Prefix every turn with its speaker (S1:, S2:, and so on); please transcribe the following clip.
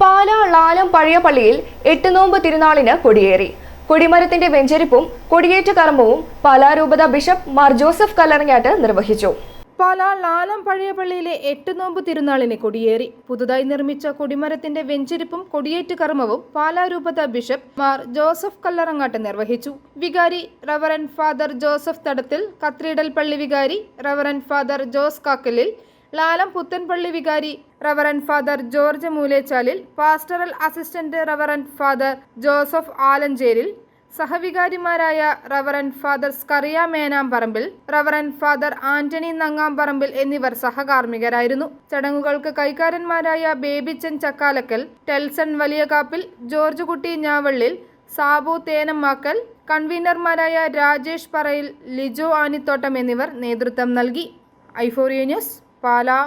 S1: പാലാ ലാലം പഴയ പള്ളിയിൽ എട്ടുനോമ്പ് തിരുനാളിന് കൊടിയേറി. കൊടിമരത്തിന്റെ വെഞ്ചരിപ്പും കൊടിയേറ്റ കർമ്മവും പാലാരൂപത ബിഷപ്പ് മാർ ജോസഫ് കല്ലറങ്ങാട്ട് നിർവഹിച്ചു.
S2: പാലാ ലാലം പഴയ പള്ളിയിലെ എട്ട് നോമ്പ് തിരുനാളിന് കൊടിയേറി. പുതുതായി നിർമ്മിച്ച കൊടിമരത്തിന്റെ വെഞ്ചരിപ്പും കൊടിയേറ്റ് കർമ്മവും പാലാരൂപത ബിഷപ്പ് മാർ ജോസഫ് കല്ലറങ്ങാട്ട് നിർവഹിച്ചു. വികാരി reverend father Joseph Thadathil cathedral പള്ളി വികാരി റവറൻ ഫാദർ ജോസ് കാക്കലിൽ ലാലം പുത്തൻപള്ളി വികാരി reverend father George Moolechalil pastoral assistant reverend father Joseph Alancheril സഹവികാരിമാരായ reverend father Scaria Menamparambil reverend father Antony Nangamparambil എന്നിവർ സഹകാർമ്മികരായിരുന്നു. ചടങ്ങുകൾക്ക് കൈക്കാരന്മാരായ ബേബിച്ചൻ ചക്കാലക്കൽ ടെൽസൺ വലിയകാപ്പിൽ ജോർജ് കുട്ടി ഞാവള്ളിൽ സാബു തേനമ്മാക്കൽ കൺവീനർമാരായ രാജേഷ് പറയിൽ ലിജോ ആനിത്തോട്ടം എന്നിവർ നേതൃത്വം നൽകി. ഐഫോറിയ ന്യൂസ് പാലാ